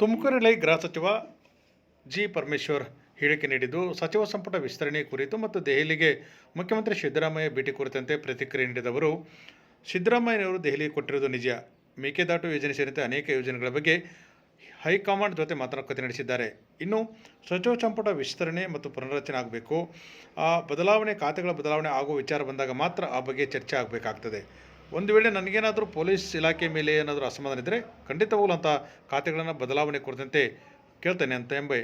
ತುಮಕೂರಿನಲ್ಲಿ ಗೃಹ ಸಚಿವ ಜಿ ಪರಮೇಶ್ವರ್ ಹೇಳಿಕೆ ನೀಡಿದ್ದು, ಸಚಿವ ಸಂಪುಟ ವಿಸ್ತರಣೆ ಕುರಿತು ಮತ್ತು ದೆಹಲಿಗೆ ಮುಖ್ಯಮಂತ್ರಿ ಸಿದ್ದರಾಮಯ್ಯ ಭೇಟಿ ಕುರಿತಂತೆ ಪ್ರತಿಕ್ರಿಯೆ ನೀಡಿದವರು, ಸಿದ್ದರಾಮಯ್ಯನವರು ದೆಹಲಿಗೆ ಕೊಟ್ಟಿರುವುದು ನಿಜ. ಮೇಕೆದಾಟು ಯೋಜನೆ ಸೇರಿದಂತೆ ಅನೇಕ ಯೋಜನೆಗಳ ಬಗ್ಗೆ ಹೈಕಮಾಂಡ್ ಜೊತೆ ಮಾತುಕತೆ ನಡೆಸಿದ್ದಾರೆ. ಇನ್ನು ಸಚಿವ ಸಂಪುಟ ವಿಸ್ತರಣೆ ಮತ್ತು ಪುನರ್ರಚನೆ ಆಗಬೇಕು. ಆ ಬದಲಾವಣೆ, ಖಾತೆಗಳ ಬದಲಾವಣೆ ಆಗುವ ವಿಚಾರ ಬಂದಾಗ ಮಾತ್ರ ಆ ಬಗ್ಗೆ ಚರ್ಚೆ ಆಗಬೇಕಾಗ್ತದೆ. ಒಂದು ವೇಳೆ ನನಗೇನಾದರೂ ಪೊಲೀಸ್ ಇಲಾಖೆ ಮೇಲೆ ಏನಾದರೂ ಅಸಮಾಧಾನ ಇದ್ದರೆ ಖಂಡಿತವಾಗಲೂ ಅಂಥ ಖಾತೆಗಳನ್ನು ಬದಲಾವಣೆ ಕೊಡದಂತೆ ಕೇಳ್ತೇನೆ ಅಂತ ಎಂಬ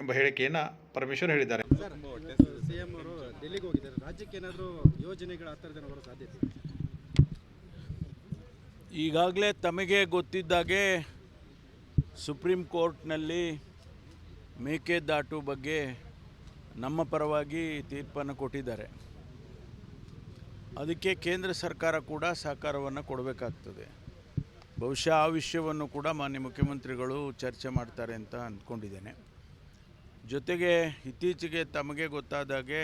ಎಂಬ ಹೇಳಿಕೆಯನ್ನು ಪರಮೇಶ್ವರ್ ಹೇಳಿದ್ದಾರೆ. ಸರ್ ಸಿ ಎಂ ಅವರು ಡೆಲ್ಲಿಗೆ ಹೋಗಿದ್ದಾರೆ. ರಾಜ್ಯಕ್ಕೆ ಏನಾದರೂ ಯೋಜನೆಗಳು ಆ ಥರದ್ದು ಸಾಧ್ಯತೆ ಇದೆ? ಈಗಾಗಲೇ ತಮಗೆ ಗೊತ್ತಿದ್ದಾಗೆ ಸುಪ್ರೀಂ ಕೋರ್ಟ್ನಲ್ಲಿ ಮೇಕೆದಾಟು ಬಗ್ಗೆ ನಮ್ಮ ಪರವಾಗಿ ತೀರ್ಪನ್ನು ಕೊಟ್ಟಿದ್ದಾರೆ. ಅದಕ್ಕೆ ಕೇಂದ್ರ ಸರ್ಕಾರ ಕೂಡ ಸಹಕಾರವನ್ನು ಕೊಡಬೇಕಾಗ್ತದೆ. ಬಹುಶಃ ಆ ವಿಷಯವನ್ನು ಕೂಡ ಮಾನ್ಯ ಮುಖ್ಯಮಂತ್ರಿಗಳು ಚರ್ಚೆ ಮಾಡ್ತಾರೆ ಅಂತ ಅಂದ್ಕೊಂಡಿದ್ದೇನೆ. ಜೊತೆಗೆ ಇತ್ತೀಚೆಗೆ ತಮಗೆ ಗೊತ್ತಾದಾಗೆ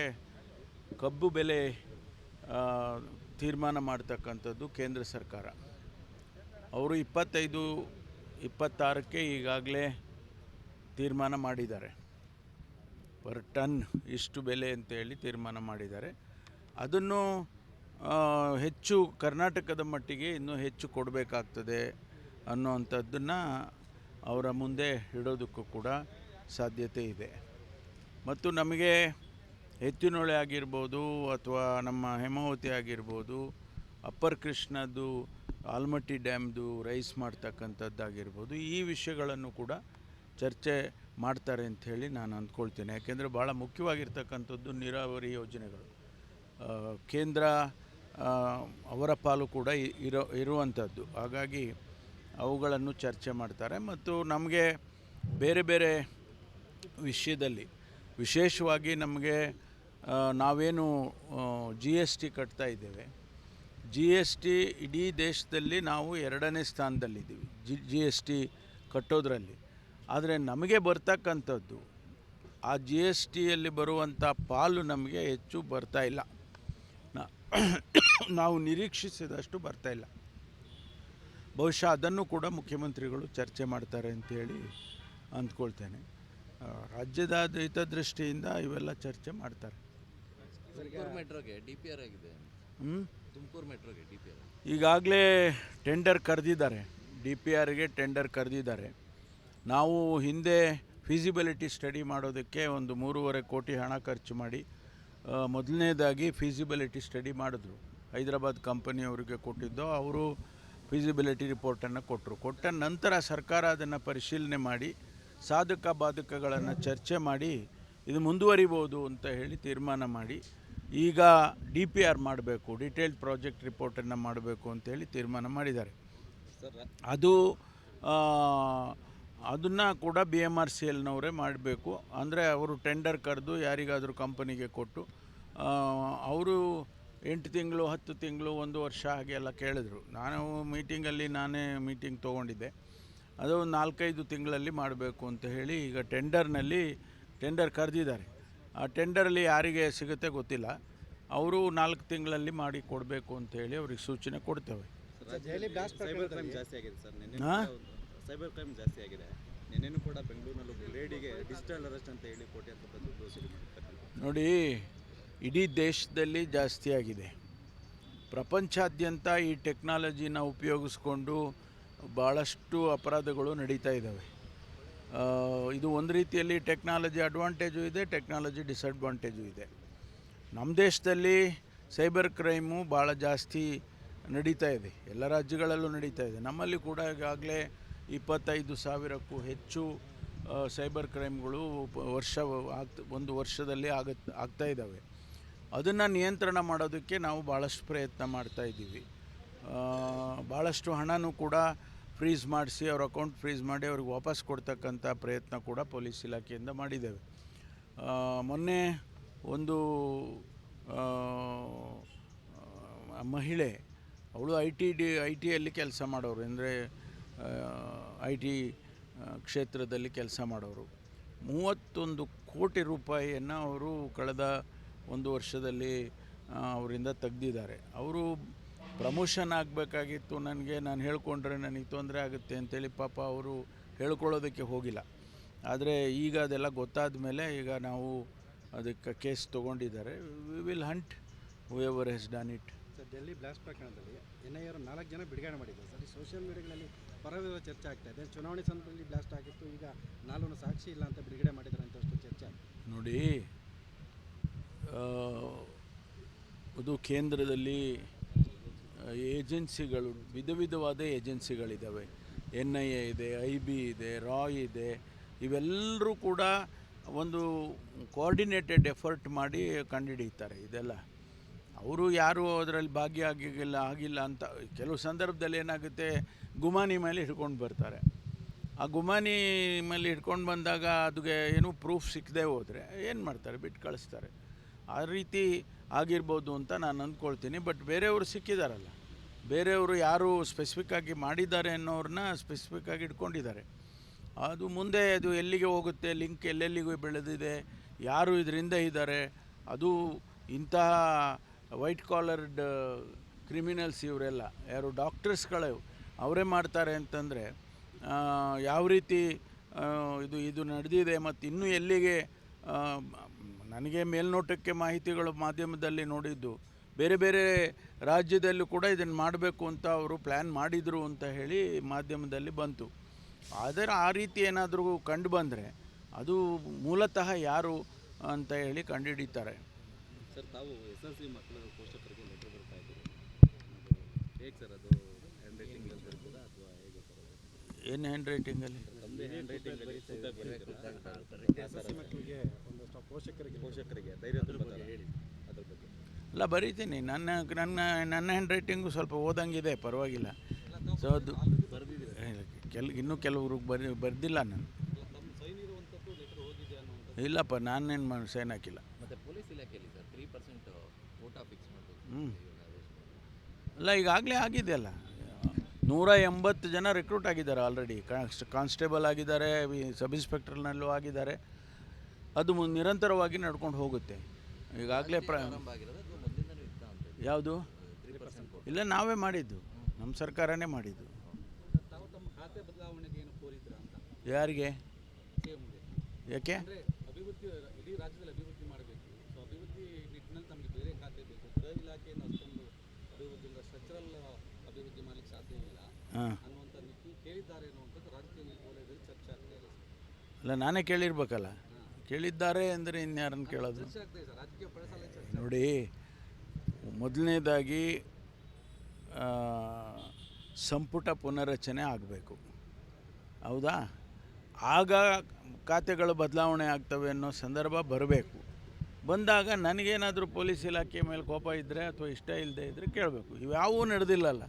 ಕಬ್ಬು ಬೆಲೆ ತೀರ್ಮಾನ ಮಾಡ್ತಕ್ಕಂಥದ್ದು ಕೇಂದ್ರ ಸರ್ಕಾರ. ಅವರು ಇಪ್ಪತ್ತೈದು, ಇಪ್ಪತ್ತಾರಕ್ಕೆ ಈಗಾಗಲೇ ತೀರ್ಮಾನ ಮಾಡಿದ್ದಾರೆ. ಪರ್ ಟನ್ ಇಷ್ಟು ಬೆಲೆ ಅಂತೇಳಿ ತೀರ್ಮಾನ ಮಾಡಿದ್ದಾರೆ. ಅದನ್ನು ಹೆಚ್ಚು ಕರ್ನಾಟಕದ ಮಟ್ಟಿಗೆ ಇನ್ನೂ ಹೆಚ್ಚು ಕೊಡಬೇಕಾಗ್ತದೆ ಅನ್ನೋವಂಥದ್ದನ್ನು ಅವರ ಮುಂದೆ ಇಡೋದಕ್ಕೂ ಕೂಡ ಸಾಧ್ಯತೆ ಇದೆ. ಮತ್ತು ನಮಗೆ ಎತ್ತಿನೊಳೆ ಆಗಿರ್ಬೋದು ಅಥವಾ ನಮ್ಮ ಹೇಮಾವತಿ ಆಗಿರ್ಬೋದು, ಅಪ್ಪರ್ ಕೃಷ್ಣದ್ದು, ಆಲ್ಮಟ್ಟಿ ಡ್ಯಾಮ್ದು ರೈಸ್ ಮಾಡ್ತಕ್ಕಂಥದ್ದಾಗಿರ್ಬೋದು, ಈ ವಿಷಯಗಳನ್ನು ಕೂಡ ಚರ್ಚೆ ಮಾಡ್ತಾರೆ ಅಂಥೇಳಿ ನಾನು ಅಂದ್ಕೊಳ್ತೇನೆ. ಯಾಕೆಂದರೆ ಭಾಳ ಮುಖ್ಯವಾಗಿರ್ತಕ್ಕಂಥದ್ದು ನೀರಾವರಿ ಯೋಜನೆಗಳು. ಕೇಂದ್ರ ಅವರ ಪಾಲು ಕೂಡ ಇರೋ, ಇರುವಂಥದ್ದು. ಹಾಗಾಗಿ ಅವುಗಳನ್ನು ಚರ್ಚೆ ಮಾಡ್ತಾರೆ ಮತ್ತು ನಮಗೆ ಬೇರೆ ಬೇರೆ ವಿಷಯದಲ್ಲಿ ವಿಶೇಷವಾಗಿ ನಮಗೆ ನಾವೇನು ಜಿ ಎಸ್ ಟಿ ಕಟ್ತಾ ಇದ್ದೇವೆ. ಜಿ ಎಸ್ ಟಿ ಇಡೀ ದೇಶದಲ್ಲಿ ನಾವು ಎರಡನೇ ಸ್ಥಾನದಲ್ಲಿದ್ದೀವಿ, ಜಿ ಜಿ ಎಸ್ ಟಿ ಕಟ್ಟೋದ್ರಲ್ಲಿ. ಆದರೆ ನಮಗೆ ಬರ್ತಕ್ಕಂಥದ್ದು, ಆ ಜಿ ಎಸ್ ಟಿಯಲ್ಲಿ ಬರುವಂಥ ಪಾಲು ನಮಗೆ ಹೆಚ್ಚು ಬರ್ತಾ ಇಲ್ಲ. ನಾವು ನಿರೀಕ್ಷಿಸಿದಷ್ಟು ಬರ್ತಾ ಇಲ್ಲ. ಬಹುಶಃ ಅದನ್ನು ಕೂಡ ಮುಖ್ಯಮಂತ್ರಿಗಳು ಚರ್ಚೆ ಮಾಡ್ತಾರೆ ಅಂತೇಳಿ ಅಂದ್ಕೊಳ್ತೇನೆ. ರಾಜ್ಯದ ಹಿತದೃಷ್ಟಿಯಿಂದ ಇವೆಲ್ಲ ಚರ್ಚೆ ಮಾಡ್ತಾರೆ. ಈಗಾಗಲೇ ಟೆಂಡರ್ ಕರೆದಿದ್ದಾರೆ. ಡಿ ಪಿ ಆರ್ಗೆ ಟೆಂಡರ್ ಕರೆದಿದ್ದಾರೆ. ನಾವು ಹಿಂದೆ ಫೀಸಿಬಿಲಿಟಿ ಸ್ಟಡಿ ಮಾಡೋದಕ್ಕೆ ಒಂದು ಮೂರುವರೆ ಕೋಟಿ ಹಣ ಖರ್ಚು ಮಾಡಿ ಮೊದಲನೇದಾಗಿ ಫೀಸಿಬಿಲಿಟಿ ಸ್ಟಡಿ ಮಾಡಿದ್ರು. ಹೈದರಾಬಾದ್ ಕಂಪನಿಯವರಿಗೆ ಕೊಟ್ಟಿದ್ದು ಅವರು ಫೀಸಿಬಿಲಿಟಿ ರಿಪೋರ್ಟನ್ನು ಕೊಟ್ಟರು ಕೊಟ್ಟ ನಂತರ ಸರ್ಕಾರ ಅದನ್ನು ಪರಿಶೀಲನೆ ಮಾಡಿ ಸಾಧಕ ಬಾಧಕಗಳನ್ನು ಚರ್ಚೆ ಮಾಡಿ ಇದು ಮುಂದುವರಿಬೋದು ಅಂತ ಹೇಳಿ ತೀರ್ಮಾನ ಮಾಡಿ ಈಗ ಡಿ ಪಿ ಆರ್ ಮಾಡಬೇಕು ಡಿಟೇಲ್ಡ್ ಪ್ರಾಜೆಕ್ಟ್ ರಿಪೋರ್ಟನ್ನು ಮಾಡಬೇಕು ಅಂತೇಳಿ ತೀರ್ಮಾನ ಮಾಡಿದ್ದಾರೆ. ಅದು ಅದನ್ನು ಕೂಡ ಬಿ ಎಂ ಆರ್ ಸಿ ಎಲ್ನವರೇ ಮಾಡಬೇಕು. ಅಂದರೆ ಅವರು ಟೆಂಡರ್ ಕರೆದು ಯಾರಿಗಾದರೂ ಕಂಪನಿಗೆ ಕೊಟ್ಟು ಅವರು ಎಂಟು ತಿಂಗಳು ಹತ್ತು ತಿಂಗಳು ಒಂದು ವರ್ಷ ಹಾಗೆ ಎಲ್ಲ ಕೇಳಿದ್ರು. ನಾನು ಮೀಟಿಂಗಲ್ಲಿ ನಾನೇ ಮೀಟಿಂಗ್ ತೊಗೊಂಡಿದ್ದೆ. ಅದು ಒಂದು ನಾಲ್ಕೈದು ತಿಂಗಳಲ್ಲಿ ಮಾಡಬೇಕು ಅಂತ ಹೇಳಿ ಈಗ ಟೆಂಡರ್ನಲ್ಲಿ ಟೆಂಡರ್ ಕರೆದಿದ್ದಾರೆ. ಆ ಟೆಂಡರಲ್ಲಿ ಯಾರಿಗೆ ಸಿಗುತ್ತೆ ಗೊತ್ತಿಲ್ಲ. ಅವರು ನಾಲ್ಕು ತಿಂಗಳಲ್ಲಿ ಮಾಡಿ ಕೊಡಬೇಕು ಅಂತ ಹೇಳಿ ಅವ್ರಿಗೆ ಸೂಚನೆ ಕೊಡ್ತೇವೆ. ಸೈಬರ್ ಕ್ರೈಮ್ ಜಾಸ್ತಿ ಆಗಿದೆ. ನಿನ್ನೆನೂ ಕೂಡ ಬೆಂಗಳೂರಿನಲ್ಲೂ ಲೇಡಿಗೆ ಡಿಜಿಟಲ್ ಅರೆಸ್ಟ್ ಅಂತ ಹೇಳಿ ಕೋಟಿ ಅಂತ ದುಡ್ಡು ನೋಡಿ, ಇಡೀ ದೇಶದಲ್ಲಿ ಜಾಸ್ತಿ ಆಗಿದೆ. ಪ್ರಪಂಚಾದ್ಯಂತ ಈ ಟೆಕ್ನಾಲಜಿನ ಉಪಯೋಗಿಸ್ಕೊಂಡು ಭಾಳಷ್ಟು ಅಪರಾಧಗಳು ನಡೀತಾ ಇದ್ದಾವೆ. ಇದು ಒಂದು ರೀತಿಯಲ್ಲಿ ಟೆಕ್ನಾಲಜಿ ಅಡ್ವಾಂಟೇಜು ಇದೆ, ಟೆಕ್ನಾಲಜಿ ಡಿಸ್ಅಡ್ವಾಂಟೇಜು ಇದೆ. ನಮ್ಮ ದೇಶದಲ್ಲಿ ಸೈಬರ್ ಕ್ರೈಮು ಭಾಳ ಜಾಸ್ತಿ ನಡೀತಾ ಇದೆ. ಎಲ್ಲ ರಾಜ್ಯಗಳಲ್ಲೂ ನಡೀತಾ ಇದೆ. ನಮ್ಮಲ್ಲಿ ಕೂಡ ಈಗಾಗಲೇ ಇಪ್ಪತ್ತೈದು ಸಾವಿರಕ್ಕೂ ಹೆಚ್ಚು ಸೈಬರ್ ಕ್ರೈಮ್ಗಳು ವರ್ಷ ಆಗ್ತ ಒಂದು ವರ್ಷದಲ್ಲಿ ಆಗತ್ ಆಗ್ತಾ ಇದ್ದಾವೆ. ಅದನ್ನು ನಿಯಂತ್ರಣ ಮಾಡೋದಕ್ಕೆ ನಾವು ಭಾಳಷ್ಟು ಪ್ರಯತ್ನ ಮಾಡ್ತಾ ಇದ್ದೀವಿ. ಭಾಳಷ್ಟು ಹಣನೂ ಕೂಡ ಫ್ರೀಸ್ ಮಾಡಿಸಿ, ಅವ್ರ ಅಕೌಂಟ್ ಫ್ರೀಸ್ ಮಾಡಿ ಅವ್ರಿಗೆ ವಾಪಸ್ ಕೊಡ್ತಕ್ಕಂಥ ಪ್ರಯತ್ನ ಕೂಡ ಪೊಲೀಸ್ ಇಲಾಖೆಯಿಂದ ಮಾಡಿದ್ದೇವೆ. ಮೊನ್ನೆ ಒಂದು ಮಹಿಳೆ, ಅವಳು ಐ ಟಿ ಡಿ, ಐ ಟಿಯಲ್ಲಿ ಕೆಲಸ ಮಾಡೋರು. ಅಂದರೆ ಐ ಟಿ ಕ್ಷೇತ್ರದಲ್ಲಿ ಕೆಲಸ ಮಾಡೋರು. ಮೂವತ್ತೊಂದು ಕೋಟಿ ರೂಪಾಯಿಯನ್ನು ಅವರು ಕಳೆದ ಒಂದು ವರ್ಷದಲ್ಲಿ ಅವರಿಂದ ತೆಗ್ದಿದ್ದಾರೆ. ಅವರು ಪ್ರಮೋಷನ್ ಆಗಬೇಕಾಗಿತ್ತು ನನಗೆ, ನಾನು ಹೇಳ್ಕೊಂಡ್ರೆ ನನಗೆ ತೊಂದರೆ ಆಗುತ್ತೆ ಅಂತೇಳಿ ಪಾಪ ಅವರು ಹೇಳ್ಕೊಳ್ಳೋದಕ್ಕೆ ಹೋಗಿಲ್ಲ. ಆದರೆ ಈಗ ಅದೆಲ್ಲ ಗೊತ್ತಾದ ಮೇಲೆ ಈಗ ನಾವು ಅದಕ್ಕೆ case ತೊಗೊಂಡಿದ್ದಾರೆ. We will hunt whoever has done it sir, Delhi blast ಪ್ರಕರಣದಲ್ಲಿ ಎನ್ ಐ ಆರ್ ನಾಲ್ಕು ಜನ ಬಿಡುಗಡೆ ಮಾಡಿದ್ದಾರೆ. ಸರ್ ಸೋಷಿಯಲ್ ಮೀಡಿಯಾಗಳಲ್ಲಿ ಪರವಿರೋಧ ಚರ್ಚೆ ಆಗ್ತಾ ಇದೆ. ಚುನಾವಣೆ ಸಂದರ್ಭದಲ್ಲಿ ಬ್ಲಾಸ್ಟ್ ಆಗಿತ್ತು. ಈಗ ನಾಲ್ಕು ಸಾಕ್ಷಿ ಇಲ್ಲ ಅಂತ ಬಿಡುಗಡೆ ಮಾಡಿದ್ದಾರೆ ಅಂತ ಅಷ್ಟು ಚರ್ಚೆ. ನೋಡಿ ಅದು ಕೇಂದ್ರದಲ್ಲಿ ಏಜೆನ್ಸಿಗಳು, ವಿಧ ವಿಧವಾದ ಏಜೆನ್ಸಿಗಳಿದ್ದಾವೆ ಎನ್ ಐ ಎ ಇದೆ, ಐ ಬಿ ಇದೆ, ರಾಯ್ ಇದೆ. ಇವೆಲ್ಲರೂ ಕೂಡ ಒಂದು ಕೋಆರ್ಡಿನೇಟೆಡ್ ಎಫರ್ಟ್ ಮಾಡಿ ಕಂಡುಹಿಡಿತಾರೆ ಇದೆಲ್ಲ. ಅವರು ಯಾರು ಅದರಲ್ಲಿ ಭಾಗಿಯಾಗಿಲ್ಲ, ಆಗಿಲ್ಲ ಅಂತ ಕೆಲವು ಸಂದರ್ಭದಲ್ಲಿ ಏನಾಗುತ್ತೆ, ಗುಮಾನಿ ಮೇಲೆ ಹಿಡ್ಕೊಂಡು ಬರ್ತಾರೆ. ಆ ಗುಮಾನಿ ಮೇಲೆ ಹಿಡ್ಕೊಂಡು ಬಂದಾಗ ಅದಕ್ಕೆ ಏನೂ ಪ್ರೂಫ್ ಸಿಕ್ಕದೆ ಹೋದರೆ ಏನು ಮಾಡ್ತಾರೆ, ಬಿಟ್ಟು ಕಳಿಸ್ತಾರೆ. ಆ ರೀತಿ ಆಗಿರ್ಬೋದು ಅಂತ ನಾನು ಅಂದ್ಕೊಳ್ತೀನಿ, ಬಟ್ ಬೇರೆಯವರು ಸಿಕ್ಕಿದಾರಲ್ಲ. ಬೇರೆಯವರು ಯಾರು ಸ್ಪೆಸಿಫಿಕ್ಕಾಗಿ ಮಾಡಿದ್ದಾರೆ ಅನ್ನೋರನ್ನ ಸ್ಪೆಸಿಫಿಕ್ಕಾಗಿ ಇಟ್ಕೊಂಡಿದ್ದಾರೆ ಅದು ಮುಂದೆ ಅದು ಎಲ್ಲಿಗೆ ಹೋಗುತ್ತೆ, ಲಿಂಕ್ ಎಲ್ಲೆಲ್ಲಿಗೂ ಬೆಳೆದಿದೆ, ಯಾರು ಇದರಿಂದ ಇದ್ದಾರೆ, ಅದು ಇಂತಹ ವೈಟ್ ಕಾಲರ್ಡ್ ಕ್ರಿಮಿನಲ್ಸ್ ಇವರೆಲ್ಲ, ಯಾರು ಡಾಕ್ಟರ್ಸ್ಗಳು ಅವರೇ ಮಾಡ್ತಾರೆ ಅಂತಂದರೆ ಯಾವ ರೀತಿ ಇದು ಇದು ನಡೆದಿದೆ ಮತ್ತು ಇನ್ನೂ ಎಲ್ಲಿಗೆ ನನಗೆ ಮೇಲ್ನೋಟಕ್ಕೆ ಮಾಹಿತಿಗಳು ಮಾಧ್ಯಮದಲ್ಲಿ ನೋಡಿದ್ದು, ಬೇರೆ ಬೇರೆ ರಾಜ್ಯದಲ್ಲೂ ಕೂಡ ಇದನ್ನು ಮಾಡಬೇಕು ಅಂತ ಅವರು ಪ್ಲ್ಯಾನ್ ಮಾಡಿದರು ಅಂತ ಹೇಳಿ ಮಾಧ್ಯಮದಲ್ಲಿ ಬಂತು. ಆದರೆ ಆ ರೀತಿ ಏನಾದರೂ ಕಂಡು ಬಂದರೆ, ಅದು ಮೂಲತಃ ಯಾರು ಅಂತ ಹೇಳಿ ಕಂಡುಹಿಡಿತಾರೆ. ಸರ್ ತಾವು ಎಸ್ ಎಲ್ ಸಿ ಮಕ್ಕಳ ಪೋಷಕರಿಗೆ ಲೆಟರ್ ಬರ್ತಾ ಇದ್ದೀರಿ ಹೇಗೆ ಸರ್ ಅದು ಹ್ಯಾಂಡ್ ರೈಟಿಂಗ್ ಅಥವಾ ಹೇಗೆ ಸರ್? ಏನು ಹ್ಯಾಂಡ್ ರೈಟಿಂಗಲ್ಲಿ ತಮ್ಮದೇ ಹ್ಯಾಂಡ್ ರೈಟಿಂಗಲ್ಲಿ? ಎಸ್ ಸಿ ಮಕ್ಕಳಿಗೆ ಒಂದಷ್ಟು ಪೋಷಕರಿಗೆ ಪೋಷಕರಿಗೆ ಧೈರ್ಯ ಹೇಳಿ. ಅದ್ರ ಬಗ್ಗೆ. ಅಲ್ಲ ಬರೀತೀನಿ. ನನ್ನ ನನ್ನ ನನ್ನ ಹ್ಯಾಂಡ್ ರೈಟಿಂಗು ಸ್ವಲ್ಪ ಓದಂಗಿದೆ ಪರವಾಗಿಲ್ಲ. ಸೊ ಅದು ಕೆಲ ಇನ್ನೂ ಕೆಲವರು ಬರಿ ಬರ್ದಿಲ್ಲ ನಾನು. ಇಲ್ಲಪ್ಪ ನಾನೇನು ಮಾಡಿ ಸೈನ್ ಹಾಕಿಲ್ಲ ಮತ್ತೆ ಪೊಲೀಸ್ ಇಲಾಖೆಯಲ್ಲಿ ಸರ್ ತ್ರೀ ಪರ್ಸೆಂಟ್ ಊಟ ಫಿಕ್ಸ್ ಮಾಡಬೇಕು ಅಲ್ಲ ಈಗಾಗಲೇ ಆಗಿದೆ ಅಲ್ಲ. ನೂರ ಎಂಬತ್ತು ಜನ ರಿಕ್ರೂಟ್ ಆಗಿದ್ದಾರೆ ಆಲ್ರೆಡಿ ಕಾನ್ಸ್ಟೇಬಲ್ ಆಗಿದ್ದಾರೆ ಸಬ್ ಇನ್ಸ್ಪೆಕ್ಟರ್ನಲ್ಲೂ ಆಗಿದ್ದಾರೆ. ಅದು ನಿರಂತರವಾಗಿ ನಡ್ಕೊಂಡು ಹೋಗುತ್ತೆ. ಈಗಾಗಲೇ ಪ್ರ, ಯಾವುದು? ಇಲ್ಲ, ನಾವೇ ಮಾಡಿದ್ದು. ನಮ್ಮ ಸರ್ಕಾರನೇ ಮಾಡಿದ್ದು. ಯಾರಿಗೆ? ಯಾಕೆ ಅಂದರೆ ಅಭಿವೃದ್ಧಿ ಇಡೀ ರಾಜ್ಯದಲ್ಲಿ ಅಭಿವೃದ್ಧಿ ಮಾಡಬೇಕು ಸೊ ಅಭಿವೃದ್ಧಿ ನಿಟ್ಟಿನಲ್ಲಿ ತಮಗೆ ಬೇರೆ ಖಾತೆ ಬೇಕು ಗೃಹ ಇಲಾಖೆಯನ್ನು ಅಷ್ಟೊಂದು ಅಭಿವೃದ್ಧಿಯಿಂದ ಸ್ಟ್ರಕ್ಚರಲ್ ಅಭಿವೃದ್ಧಿ ಮಾಡಲಿಕ್ಕೆ ಸಾಧ್ಯ ಇಲ್ಲ. ಹಾಂ. ಅನ್ನುವಂಥ ನಿಟ್ಟಿನಲ್ಲಿ ಕೇಳಿದ್ದಾರೆ ಅನ್ನುವಂಥದ್ದು ರಾಜಕೀಯ ವಲಯದಲ್ಲಿ ಚರ್ಚೆ ಆಗ್ತಾ ಇದೆ ಅಲ್ಲ ನಾನೇ ಕೇಳಿರ್ಬೇಕಲ್ಲ. ಕೇಳಿದ್ದಾರೆ ಅಂದರೆ ಇನ್ಯಾರನ್ನು ಕೇಳೋದು? ಚರ್ಚೆ ಆಗ್ತಾ ಇದೆ ಸರ್. ರಾಜಕೀಯ ಪಳಸಾಲೆ ಚರ್ಚೆ ನೋಡಿ ಮೊದಲನೇದಾಗಿ ಸಂಪುಟ ಪುನರಚನೆ ಆಗಬೇಕು. ಹೌದಾ? ಆಗ ಖಾತೆಗಳು ಬದಲಾವಣೆ ಆಗ್ತವೆ ಅನ್ನೋ ಸಂದರ್ಭ ಬರಬೇಕು. ಬಂದಾಗ ನನಗೇನಾದರೂ ಪೊಲೀಸ್ ಇಲಾಖೆ ಮೇಲೆ ಕೋಪ ಇದ್ದರೆ ಅಥವಾ ಇಷ್ಟ ಇಲ್ಲದೆ ಇದ್ದರೆ ಕೇಳಬೇಕು. ಇವ್ಯಾವೂ ನಡೆದಿಲ್ಲಲ್ಲ.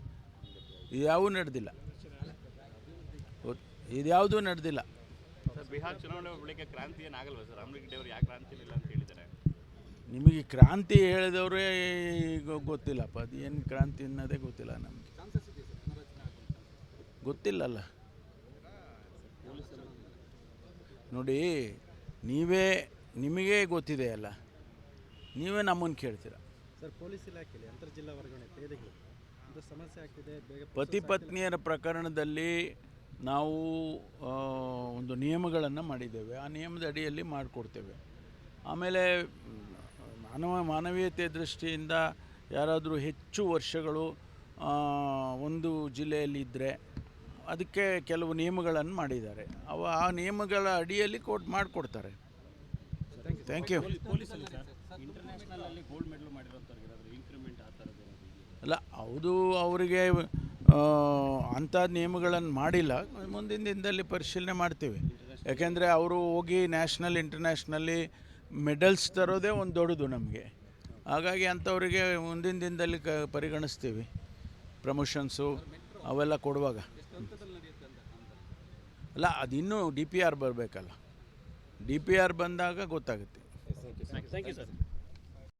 ಇದ್ಯಾವೂ ನಡೆದಿಲ್ಲ. ಇದ್ಯಾವುದೂ ನಡೆದಿಲ್ಲ. ಸರ್ ಬಿಹಾರ್ ಚುನಾವಣೆ ಬಳಿಕ ಕ್ರಾಂತಿ ಏನಾಗಲ್ವ ಸರ್? ರಾಮಲಿಂಗಡ್ಡಿ ಅವರು ಯಾಕೆ ಕ್ರಾಂತಿ ಇಲ್ಲ ಅಂತ ಹೇಳಿದ್ದಾರೆ? ನಿಮಗೆ ಕ್ರಾಂತಿ ಹೇಳಿದವರೇ ಈಗ ಗೊತ್ತಿಲ್ಲಪ್ಪ. ಅದು ಏನು ಕ್ರಾಂತಿ ಅನ್ನೋದೇ ಗೊತ್ತಿಲ್ಲ ನಮಗೆ. ಗೊತ್ತಿಲ್ಲಲ್ಲ. ನೋಡಿ ನೀವೇ ನಿಮಗೇ ಗೊತ್ತಿದೆ ಅಲ್ಲ ನೀವೇ ನಮ್ಮನ್ನು ಕೇಳ್ತೀರ? ಸರ್ ಪೊಲೀಸ್ ಇಲಾಖೆಯಲ್ಲಿ ಅಂತರ್ಜಿಲ್ಲಾ ವರ್ಗಾವಣೆ ಪೇದೆಗಳು ಸಮಸ್ಯೆ ಆಗ್ತಿದೆ ಬೇಗ ಪತಿ ಪತ್ನಿಯರ ಪ್ರಕರಣದಲ್ಲಿ ನಾವು ಒಂದು ನಿಯಮಗಳನ್ನು ಮಾಡಿದ್ದೇವೆ. ಆ ನಿಯಮದ ಅಡಿಯಲ್ಲಿ ಮಾಡಿಕೊಡ್ತೇವೆ. ಆಮೇಲೆ ಮಾನವ ಮಾನವೀಯತೆ ದೃಷ್ಟಿಯಿಂದ ಯಾರಾದರೂ ಹೆಚ್ಚು ವರ್ಷಗಳು ಒಂದು ಜಿಲ್ಲೆಯಲ್ಲಿ ಇದ್ದರೆ ಅದಕ್ಕೆ ಕೆಲವು ನಿಯಮಗಳನ್ನು ಮಾಡಿದ್ದಾರೆ. ಅವ ಆ ನಿಯಮಗಳ ಅಡಿಯಲ್ಲಿ ಕೋಟ್ ಮಾಡಿಕೊಡ್ತಾರೆ. ಥ್ಯಾಂಕ್ ಯು ಅಲ್ಲಿ ಗೋಲ್ಡ್ ಮೆಡಲ್ ಮಾಡಿರೋಂಥವ್ರಿಗೆ ಇನ್ಕ್ರಿಮೆಂಟ್ ಆ ಥರದ್ದು ಏನಾದರೂ ಅಲ್ಲ ಹೌದು ಅವರಿಗೆ ಅಂಥ ನಿಯಮಗಳನ್ನು ಮಾಡಿಲ್ಲ. ಮುಂದಿನ ದಿನದಲ್ಲಿ ಪರಿಶೀಲನೆ ಮಾಡ್ತೀವಿ. ಯಾಕೆಂದರೆ ಅವರು ಹೋಗಿ ನ್ಯಾಷನಲ್ ಇಂಟರ್ನ್ಯಾಷನಲ್ಲಿ ಮೆಡಲ್ಸ್ ತರೋದೇ ಒಂದು ದೊಡ್ಡದು ನಮಗೆ. ಹಾಗಾಗಿ ಅಂಥವರಿಗೆ ಮುಂದಿನ ದಿನದಲ್ಲಿ ಕ ಪರಿಗಣಿಸ್ತೀವಿ. ಪ್ರಮೋಷನ್ಸು ಅವೆಲ್ಲ ಕೊಡುವಾಗ. ಅಲ್ಲ ಅದಿನ್ನೂ ಡಿ ಪಿ ಆರ್ ಬರಬೇಕಲ್ಲ. ಡಿ ಪಿ ಆರ್ ಬಂದಾಗ ಗೊತ್ತಾಗುತ್ತೆ. Thank you sir